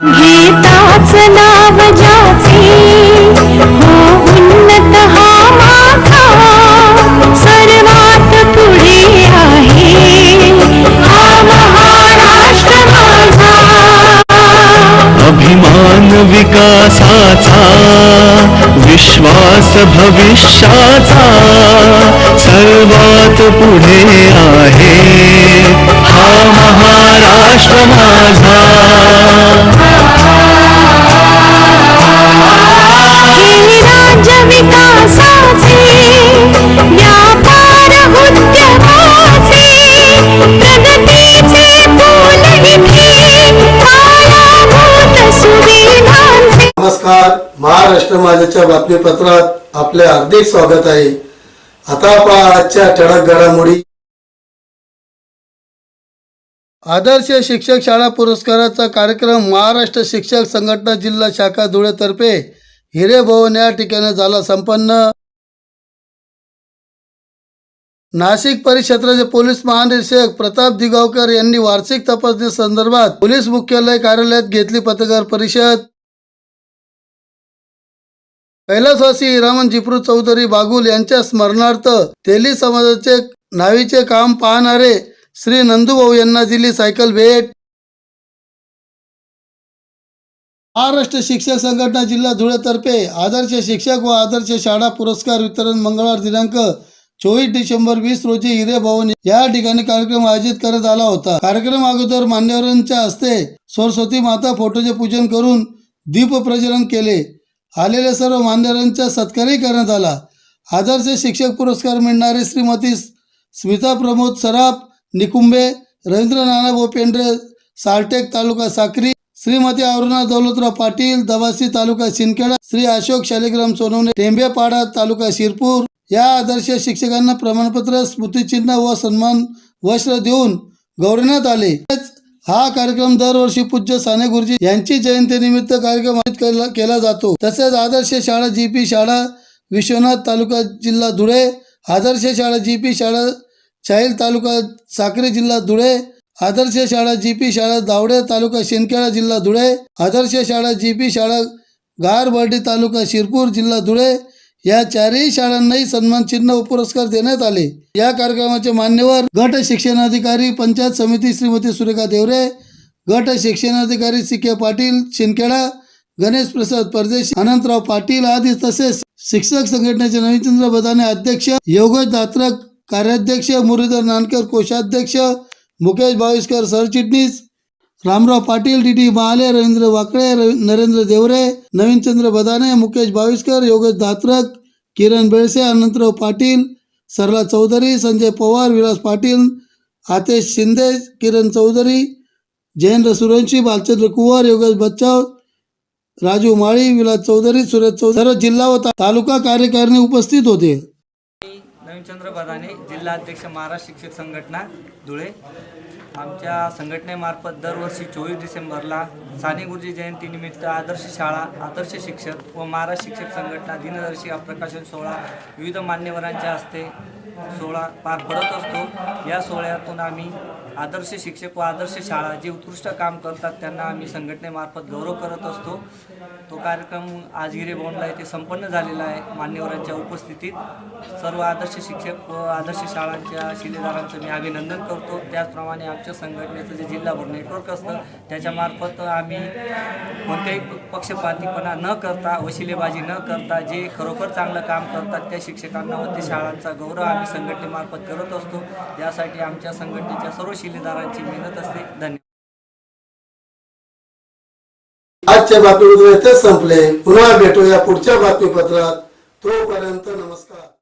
गीताच नाव जा विकासाचा विश्वास भविष्याचा सर्वात पुढे आहे. हा महाराष्ट्र माझा. नमस्कार. महाराष्ट्र माझ्याच्या बातमीपत्रात आपले हार्दिक स्वागत आहे. आता पहा आजच्या ठळक घडामोडी. आदर्श शिक्षक शाळा पुरस्काराचा कार्यक्रम महाराष्ट्र शिक्षक संघटना जिल्हा शाखा धुळेतर्फे हिरे भवन या ठिकाणी झाला संपन्न. नाशिक परिक्षेत्राचे पोलीस महानिरीक्षक प्रताप दिगावकर यांनी वार्षिक तपासणी संदर्भात पोलीस मुख्यालय कार्यालयात घेतली पत्रकार परिषद. कैलासवासी हिरामन जिप्रू चौधरी बागुल यांच्या स्मरणार्थ तेली समाजाचे नावीचे काम पाहणारे श्री नंदूभाऊ यांना दिली सायकल भेट. महाराष्ट्र शिक्षक संघटना जिल्हा धुळेतर्फे आदर्श शिक्षक व आदर्श शाळा पुरस्कार वितरण मंगळवार दिनांक चोवीस डिसेंबर वीस रोजी हिरे भवन या ठिकाणी कार्यक्रम आयोजित करत आला होता. कार्यक्रम अगोदर मान्यवरांच्या हस्ते सरस्वती माता फोटोचे पूजन करून दीप प्रज्वलन केले. आलेल्या सर्व मान्यवरांचा सत्कारही करण्यात आला. आदर्श शिक्षक पुरस्कार मिळणारे श्रीमती स्मिता प्रमोद सराफ निकुंबे रवींद्र नाना बोपेंद्र सालटेक तालुका साक्री श्रीमती अरुणा दौलतराव पाटील दवासी तालुका सिंदखेडा श्री अशोक शालिग्राम सोनवणे टेंबेपाडा तालुका शिरपूर. या आदर्श शिक्षकांना प्रमाणपत्र स्मृतिचिन्ह व सन्मान वस्त्र देऊन गौरवण्यात आले. हा कार्यक्रम दरवर्षी पूज्य साने गुरुजी यांची जयंतीनिमित्त कार्यक्रम आयोजित केला- केला जातो. तसेच आदर्श शाळा जी पी शाळा विश्वनाथ तालुका जिल्हा धुळे आदर्श शाळा जी पी शाळा चाईल तालुका साक्री जिल्हा धुळे आदर्श शाळा जी पी शाळा दावडे तालुका शिंदखेडा जिल्हा धुळे आदर्श शाळा जी पी शाळा गारबर्डी तालुका शिरपूर जिल्हा धुळे या चारही शाळांनाही सन्मान चिन्ह व पुरस्कार देण्यात आले. या कार्यक्रमाचे मान्यवर गट शिक्षणाधिकारी पंचायत समिती श्रीमती सुरेखा देवरे गट शिक्षणाधिकारी सी के पाटील शिंदखेडा गणेश प्रसाद परदेशी अनंतराव पाटील आदी तसेच शिक्षक संघटनेचे नवीनचंद्र बदाने अध्यक्ष योगेश दात्रक कार्याध्यक्ष मुरलीधर नानकर कोषाध्यक्ष मुकेश बाविस्कर सरचिटणीस रामराव पाटील डी डी महाले रवींद्र वाकळे रवी- नरेंद्र देवरे नवीनचंद्र बदाने मुकेश बाविस्कर योगेश दात्रक किरण बेळसे अनंतराव पाटील सरला चौधरी संजय पवार विलास पाटील आतेश शिंदे किरण चौधरी जयेंद्र सुरवंशी बालचंद्र कुवर योगेश बच्चाव राजू माळी विलास चौधरी सुरेश चौधरी सर्व जिल्हा व तालुका कार्यकारिणी उपस्थित होते. नवीनचंद्र बदाने जिल्हा अध्यक्ष महाराष्ट्र शिक्षक संघटना धुळे. आमच्या संघटनेमार्फत दरवर्षी चोवीस डिसेंबरला साने गुरुजी जयंतीनिमित्त आदर्श शाळा आदर्श शिक्षक व महाराष्ट्र शिक्षक संघटना दिनदर्शिका प्रकाशन सोहळा विविध मान्यवरांच्या हस्ते सोहळा पार पडत असतो. या सोहळ्यातून आम्ही आदर्श शिक्षक व आदर्श शाळा जे उत्कृष्ट काम करतात त्यांना आम्ही संघटनेमार्फत गौरव करत असतो. तो कार्यक्रम आजगिरे भवनला येथे संपन्न झालेला आहे मान्यवरांच्या उपस्थितीत. सर्व आदर्श शिक्षक व आदर्श शाळांच्या शिलेदारांचं मी अभिनंदन करतो. त्याचप्रमाणे आमच्या संघटनेचं जे जिल्हाभर नेटवर्क असतं त्याच्यामार्फत आम्ही कोणत्याही पक्षपातीपणा न करता वशिलेबाजी न करता जे खरोखर चांगलं काम करतात त्या शिक्षकांना व त्या शाळांचा गौरव आम्ही संघटनेमार्फत करत असतो. यासाठी आमच्या संघटनेच्या सर्व शिलेदारांची मेहनत असते. धन्यवाद. आजच्या बातमीपत्र इथेच संपले. पुन्हा भेटूया पुढच्या बातमीपत्रात. तोपर्यंत नमस्कार.